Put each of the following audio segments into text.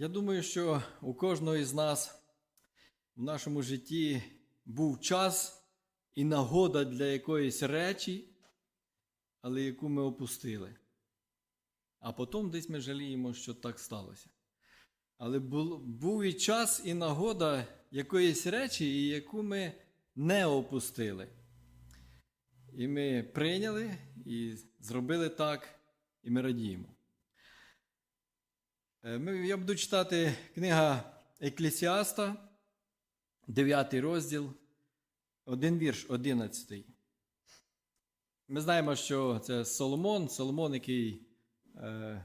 Я думаю, що у кожного із нас в нашому житті був час і нагода для якоїсь речі, але яку ми опустили. А потім десь ми жаліємо, що так сталося. Але був і час, і нагода якоїсь речі, яку ми не опустили. І ми прийняли і зробили так, і ми радіємо. Е, я буду читати книга Еклесіаста, 9 розділ, один вірш, 11. Ми знаємо, що це Соломон, Соломон, який е,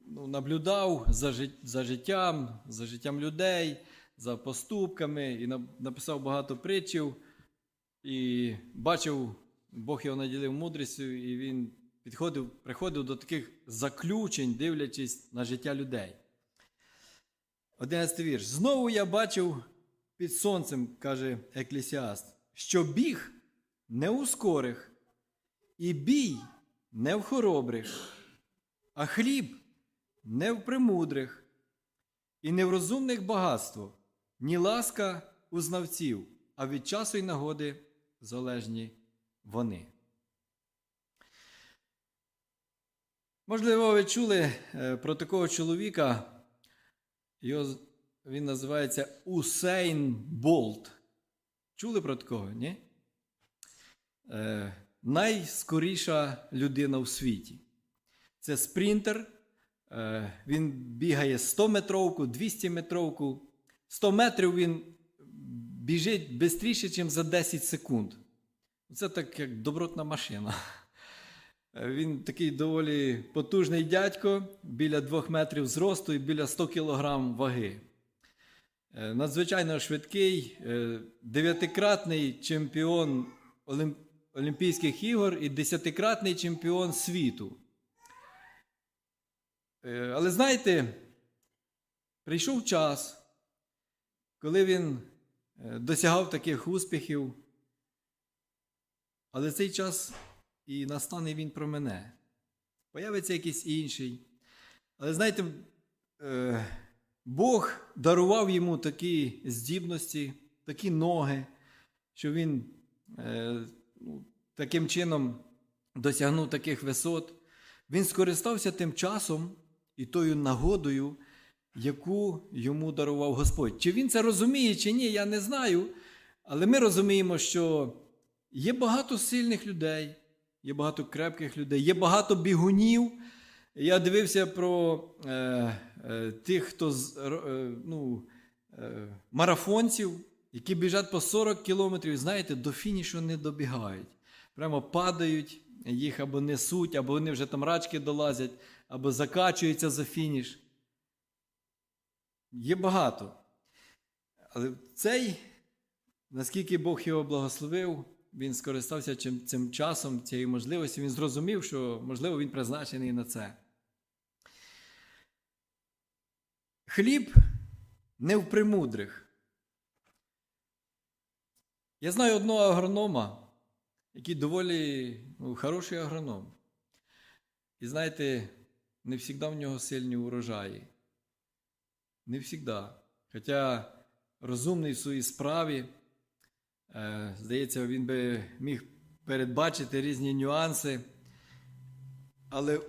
ну, наблюдав за, жит- за життям, за життям людей, за поступками і на- написав багато притчів. І бачив, Бог його наділив мудрістю, і він підходив, приходив до таких заключень, дивлячись на життя людей. Одинадцятий вірш. Знову я бачив під сонцем, каже Еклесіаст, що біг не у скорих, і бій не в хоробрих, а хліб не в премудрих, і не в розумних багатство, ні ласка у знавців, а від часу й нагоди залежні вони. Можливо, ви чули е, про такого чоловіка. Його, він називається Усейн Болт. Чули про такого, ні? Е, найскоріша людина в світі. Це спринтер. Е, він бігає 100-метровку, 200-метровку. 100 метрів він біжить швидше, ніж за 10 секунд. Це так як добротна машина. Е, Він такий доволі потужний дядько, біля 2 метрів зросту і біля 100 кілограм ваги. Е, Надзвичайно швидкий, е, дев'ятикратний чемпіон Олімпійських ігор і десятикратний чемпіон світу. Але знаєте, прийшов час, коли він досягав таких успіхів, але цей час і настане він про мене. Появиться якийсь інший. Але знаєте, е, Бог дарував йому такі здібності, такі ноги, що він е, ну, таким чином досягнув таких висот. Він скористався тим часом і тою нагодою, яку йому дарував Господь. Чи він це розуміє, чи ні, я не знаю. Але ми розуміємо, що є багато сильних людей, є багато крепких людей, є багато бігунів. Я дивився про е, е, тих, хто з, е, ну, е, марафонців, які біжать по 40 кілометрів, знаєте, до фінішу не добігають. Прямо падають, їх або несуть, або вони вже там рачки долазять, або закачуються за фініш. Є багато. Але цей, наскільки Бог його благословив, він скористався цим, цим часом, цією можливістю, він зрозумів, що, можливо, він призначений на це. Хліб не в примудрих. Я знаю одного агронома, який доволі ну, хороший агроном. І знаєте, не завжди в нього сильні урожаї. Не завжди. Хоча розумний в своїй справі, здається, він би міг передбачити різні нюанси. Але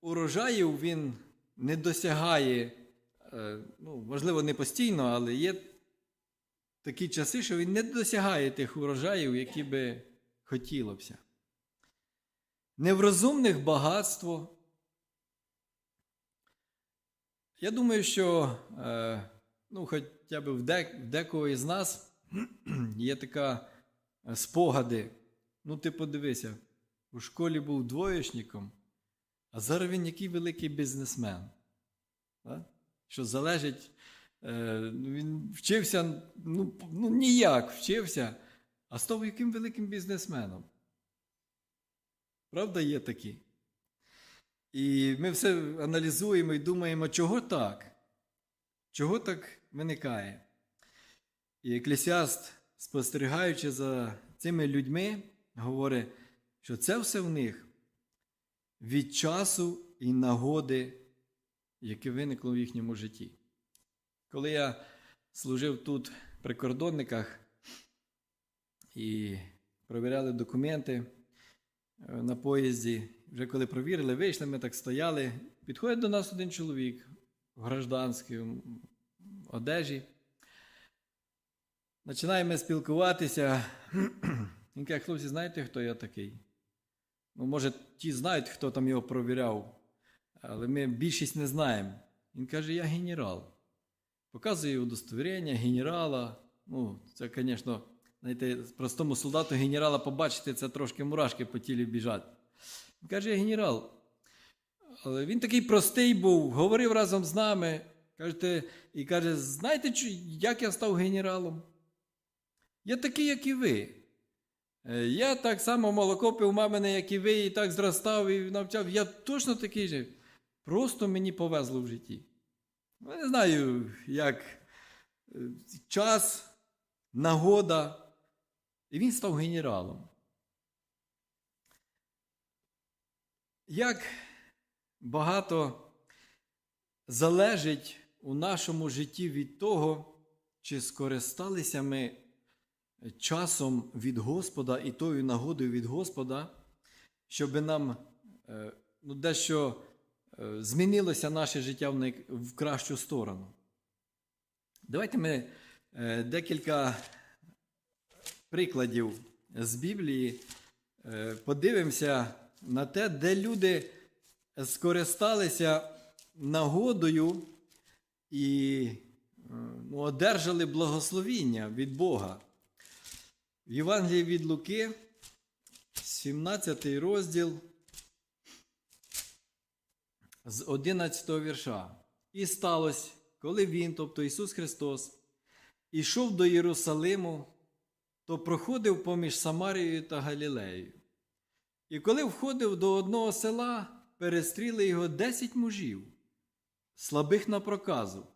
урожаїв він не досягає, е, ну, можливо, не постійно, але є такі часи, що він не досягає тих урожаїв, які би хотілося. Не в розумних багатство. Я думаю, що е, ну, хоча б в декого із нас є така е, спогади. Ну, ти подивися, у школі був двоєчником, а зараз він який великий бізнесмен. Да? Що залежить, е, ну, він вчився, ну, ну ніяк вчився, а став яким великим бізнесменом. Правда, є такі? І ми все аналізуємо і думаємо, чого так? Чого так виникає? І Еклесіаст, спостерігаючи за цими людьми, говорить, що це все в них від часу і нагоди яке виникло в їхньому житті. Коли я служив тут в прикордонниках і провіряли документи е, на поїзді, вже коли провірили, вийшли, ми так стояли. Підходить до нас один чоловік в гражданській одежі. Починаємо спілкуватися. Він каже, хлопці, знаєте, хто я такий? Ну, може, ті знають, хто там його провіряв, але ми більшість не знаємо. Він каже, я генерал. Показує удостовірення генерала. Ну, це, звісно, знаєте, простому солдату генерала побачити, це трошки мурашки по тілі біжать. Він каже, я генерал. Але він такий простий був, говорив разом з нами. Кажете, і каже: знаєте, як я став генералом? Я такий, як і ви. Е, Я так само молоко пив мамине, як і ви, і так зростав і навчав. Я точно такий же. Просто мені повезло в житті. Ну, Не знаю, як е, час, нагода. І він став генералом. Як багато залежить у нашому житті від того, чи скористалися ми часом від Господа і тою нагодою від Господа, щоб нам е, ну, дещо е, змінилося наше життя в, кращу сторону. Давайте ми е, декілька прикладів з Біблії подивимося на те, де люди скористалися нагодою і ну, одержали благословіння від Бога. В Євангелії від Луки, 17 розділ з 11 вірша. І сталося, коли він, тобто Ісус Христос, ішов до Єрусалиму, то проходив поміж Самарією та Галілеєю. І коли входив до одного села, перестріли його десять мужів, слабих на проказу,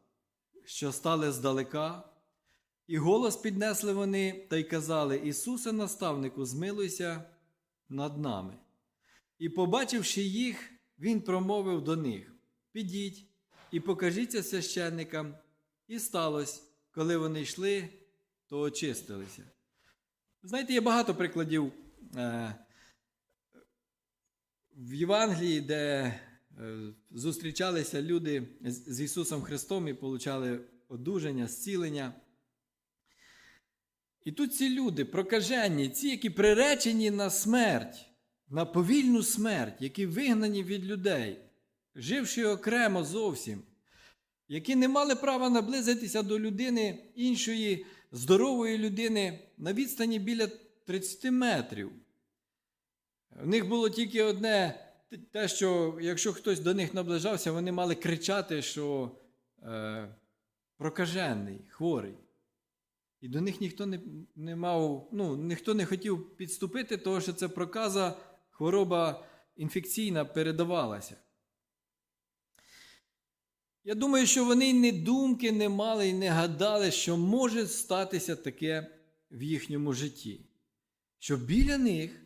що стали здалека, і голос піднесли вони та й казали: Ісусе, наставнику, змилуйся над нами. І, побачивши їх, Він промовив до них: Підіть і покажіться священникам. І сталося, коли вони йшли, то очистилися. Знаєте, є багато прикладів е, в Євангелії, де е, зустрічалися люди з Ісусом Христом і получали одужання, зцілення. І тут ці люди, прокажені, ці, які приречені на смерть, на повільну смерть, які вигнані від людей, живши окремо зовсім, які не мали права наблизитися до людини іншої здорової людини на відстані біля 30 метрів. В них було тільки одне, те, що якщо хтось до них наближався, вони мали кричати, що е, прокажений, хворий. І до них ніхто не, не мав, ну, ніхто не хотів підступити, тому що це проказа, хвороба інфекційна передавалася. Я думаю, що вони ні думки не мали і не гадали, що може статися таке в їхньому житті, що біля них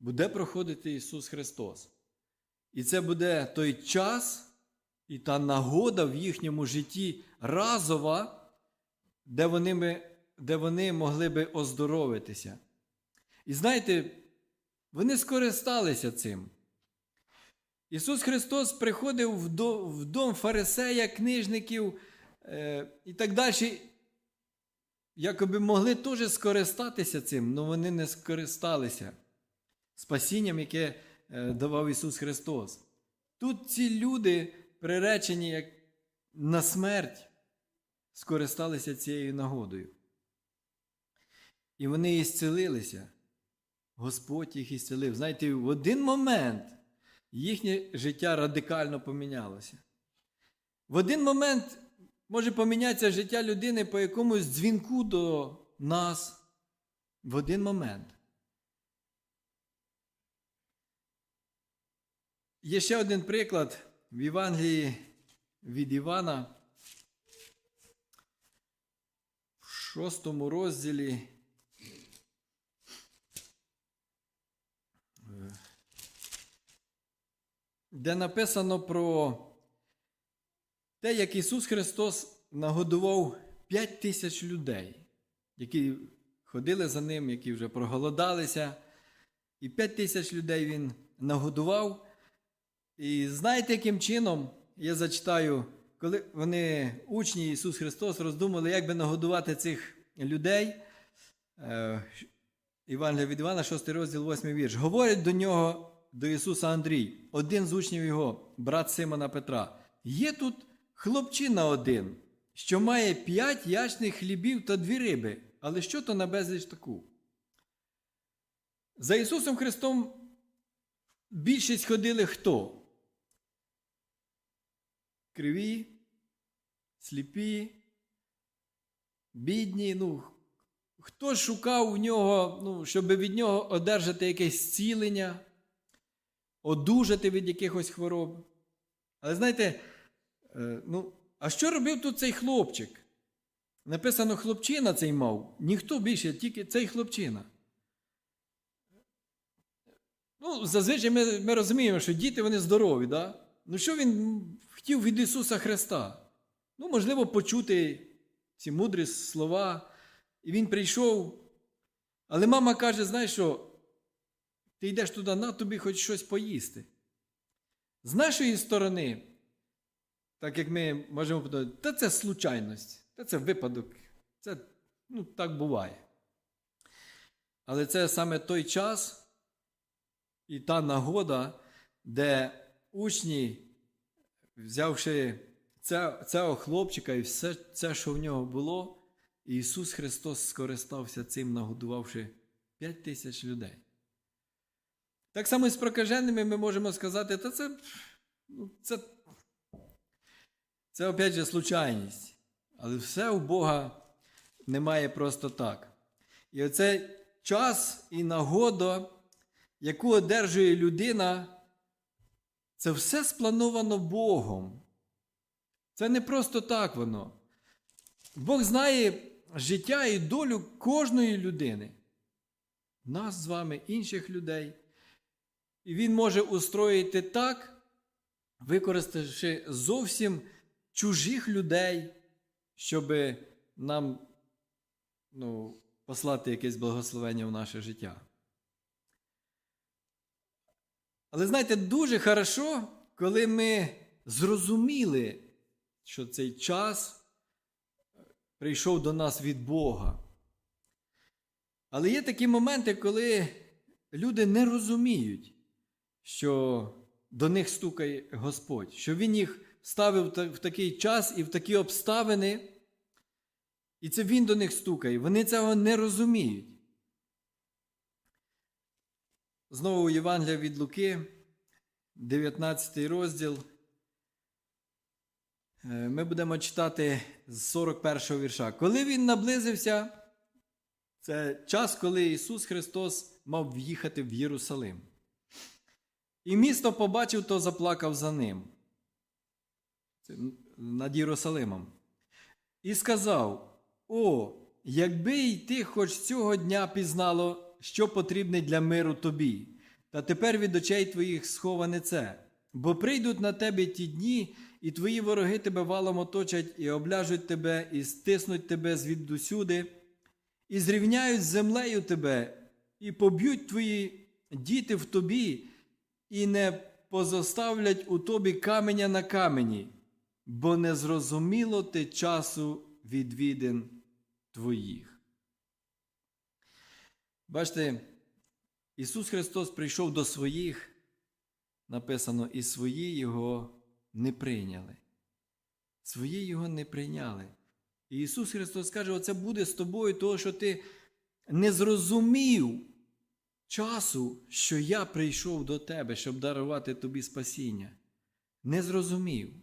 буде проходити Ісус Христос. І це буде той час і та нагода в їхньому житті разова, де вони, де вони могли би оздоровитися. І знаєте, вони скористалися цим. Ісус Христос приходив в дом фарисея, книжників е, і так далі. Якоби могли теж скористатися цим, але вони не скористалися спасінням, яке е, давав Ісус Христос. Тут ці люди, приречені як на смерть, скористалися цією нагодою. І вони ісцелилися. Господь їх ісцелив. Знаєте, в один момент їхнє життя радикально помінялося. В один момент може помінятися життя людини по якомусь дзвінку до нас. В один момент. Є ще один приклад в Євангелії від Івана. В шостому розділі. Де написано про те, як Ісус Христос нагодував 5 тисяч людей, які ходили за ним, які вже проголодалися. І 5 тисяч людей Він нагодував. І знаєте, яким чином я зачитаю, коли вони, учні Ісус Христос, роздумали, як би нагодувати цих людей. Е, Євангелія від Івана, 6 розділ, 8 вірш. Говорить до нього, до Ісуса Андрій, один з учнів його, брат Симона Петра. Є тут хлопчина один, що має п'ять ячних хлібів та дві риби, але що то на безліч таку? За Ісусом Христом більшість ходили хто? Криві, сліпі, бідні. ну, Хто шукав у нього, ну, щоб від нього одержати якесь зцілення, одужати від якихось хвороб. Але знаєте, е, ну, а що робив тут цей хлопчик? Написано, хлопчина цей мав, ніхто більше, тільки цей хлопчина. Ну, зазвичай ми, ми розуміємо, що діти вони здорові, да? Ну що він хотів від Ісуса Христа? Ну, можливо, почути ці мудрі слова. І він прийшов. Але мама каже: знаєш що, ти йдеш туди, на тобі хоч щось поїсти. З нашої сторони, так як ми можемо подумати, та це случайність, та це випадок, це ну, так буває. Але це саме той час і та нагода, де учні, взявши цього хлопчика і все це, що в нього було, Ісус Христос скористався цим, нагодувавши 5 тисяч людей. Так само і з прокаженими ми можемо сказати, та це, це, це опять же случайність. Але все у Бога немає просто так. І оцей час і нагода, яку одержує людина, це все сплановано Богом. Це не просто так воно. Бог знає життя і долю кожної людини, нас з вами, інших людей. І Він може устроїти так, використавши зовсім чужих людей, щоб нам ну, послати якесь благословення в наше життя. Але знаєте, дуже хорошо, коли ми зрозуміли, що цей час прийшов до нас від Бога. Але є такі моменти, коли люди не розуміють, що до них стукає Господь, що Він їх ставив в такий час і в такі обставини, і це Він до них стукає. Вони цього не розуміють. Знову Євангелія від Луки, 19 розділ. Е, Ми будемо читати з 41 вірша. Коли він наблизився, це час, коли Ісус Христос мав в'їхати в Єрусалим. І місто побачив, то заплакав за ним над Єрусалимом. І сказав: О, якби й ти хоч цього дня пізнало, що потрібне для миру тобі, та тепер від очей твоїх сховане це, бо прийдуть на тебе ті дні, і твої вороги тебе валом оточать, і обляжуть тебе, і стиснуть тебе звідусюди, і зрівняють з землею тебе, і поб'ють твої діти в тобі, і не позоставлять у тобі каменя на камені, бо не зрозуміло ти часу відвідин твоїх. Бачите, Ісус Христос прийшов до своїх, написано, і свої Його не прийняли. Свої Його не прийняли. І Ісус Христос каже, оце буде з тобою, того, що ти не зрозумів часу, що я прийшов до тебе, щоб дарувати тобі спасіння. Не зрозумів.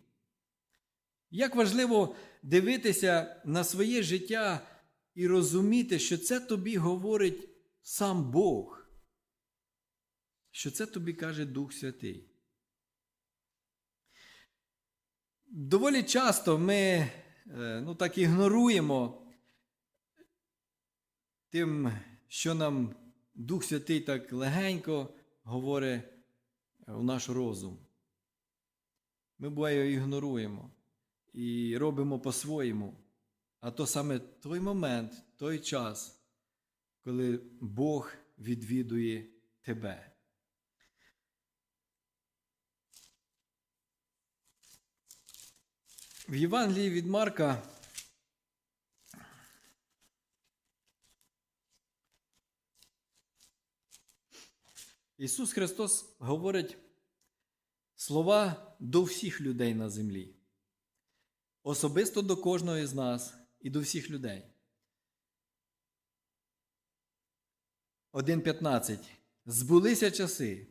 Як важливо дивитися на своє життя і розуміти, що це тобі говорить сам Бог, що це тобі каже Дух Святий. Доволі часто ми е, ну, так ігноруємо тим, що нам Дух Святий так легенько говорить в наш розум. Ми буває ігноруємо. і робимо по-своєму. А то саме той момент, той час, коли Бог відвідує тебе. В Євангелії від Марка Ісус Христос говорить слова до всіх людей на землі, особисто до кожного із нас і до всіх людей. 1.15. Збулися часи,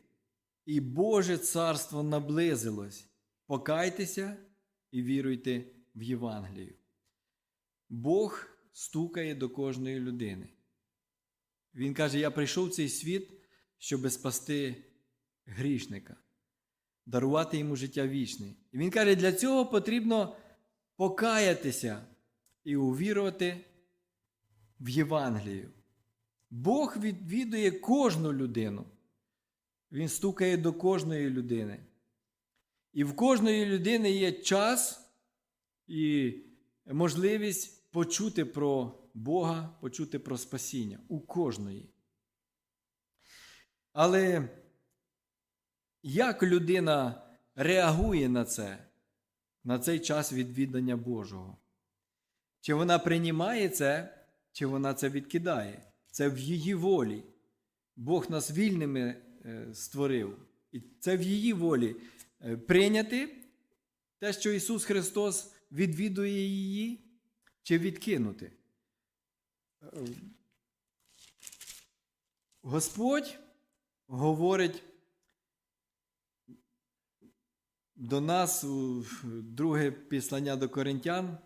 і Боже царство наблизилось. Покайтеся і віруйте в Євангелію. Бог стукає до кожної людини. Він каже: Я прийшов в цей світ, щоб спасти грішника, дарувати йому життя вічне. І він каже, для цього потрібно покаятися і увірувати в Євангелію. Бог відвідує кожну людину. Він стукає до кожної людини. І в кожної людини є час і можливість почути про Бога, почути про спасіння. У кожної. Але як людина реагує на це, на цей час відвідання Божого? Чи вона приймає це, чи вона це відкидає? Це в її волі. Бог нас вільними е, створив. І це в її волі е, прийняти те, що Ісус Христос відвідує її, чи відкинути. Е, Господь говорить до нас у друге післання до Коринтян,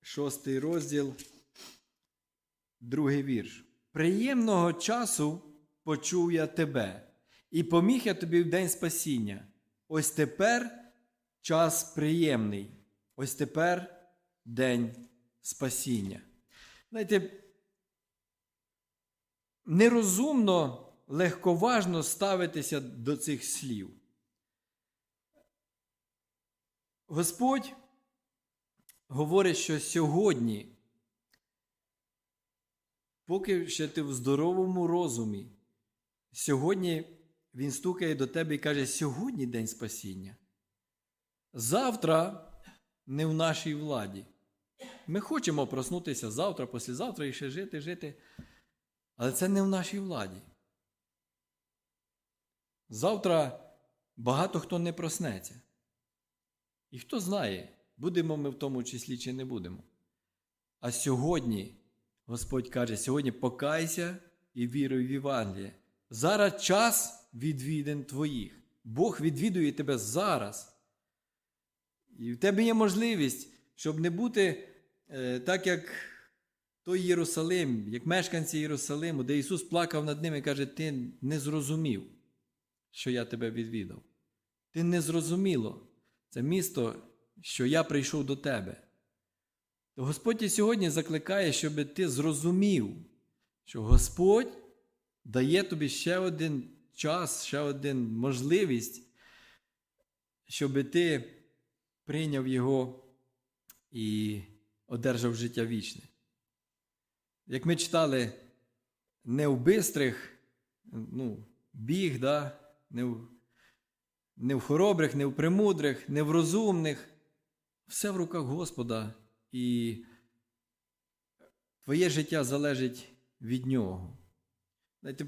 шостий розділ, другий вірш. Приємного часу почув я тебе, і поміг я тобі в день спасіння. Ось тепер час приємний, ось тепер день спасіння. Знаєте, нерозумно, легковажно ставитися до цих слів. Господь говорить, що сьогодні поки ще ти в здоровому розумі, сьогодні Він стукає до тебе і каже, сьогодні день спасіння. Завтра не в нашій владі. Ми хочемо проснутися завтра, післязавтра і ще жити, жити. Але це не в нашій владі. Завтра багато хто не проснеться. І хто знає, будемо ми в тому числі чи не будемо. А сьогодні Господь каже, сьогодні покайся і віруй в Євангеліє. Зараз час відвідин твоїх. Бог відвідує тебе зараз. І в тебе є можливість, щоб не бути е, так, як той Єрусалим, як мешканці Єрусалиму, де Ісус плакав над ними і каже, ти не зрозумів, що я тебе відвідав. Ти не зрозуміло. Це місто, що я прийшов до тебе. То Господь і сьогодні закликає, щоб ти зрозумів, що Господь дає тобі ще один час, ще один можливість, щоб ти прийняв Його і одержав життя вічне. Як ми читали, не в бистрих, ну, біг, да? Не, в, не в хоробрих, не в премудрих, не в розумних. Все в руках Господа. І твоє життя залежить від нього. Знаєте,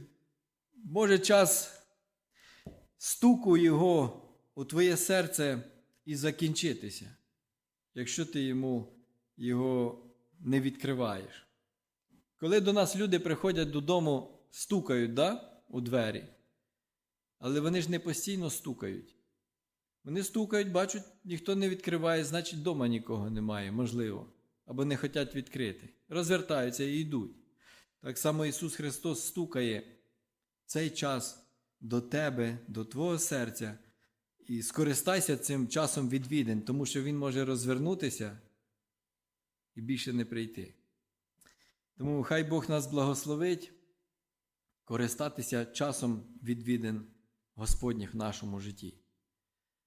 Може час стуку Його у твоє серце і закінчитися, якщо ти йому його не відкриваєш. Коли до нас люди приходять додому, стукають да, у двері, але вони ж не постійно стукають. Вони стукають, бачать, ніхто не відкриває, значить, вдома нікого немає, можливо, або не хочуть відкрити. Розвертаються і йдуть. Так само Ісус Христос стукає цей час до тебе, до твого серця, і скористайся цим часом відвідин, тому що Він може розвернутися і більше не прийти. Тому хай Бог нас благословить користатися часом відвідин Господніх в нашому житті.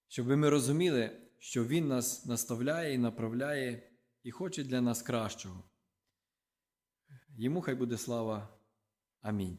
Щоб ми розуміли, що Він нас наставляє і направляє і хоче для нас кращого. Йому хай буде слава. Амінь.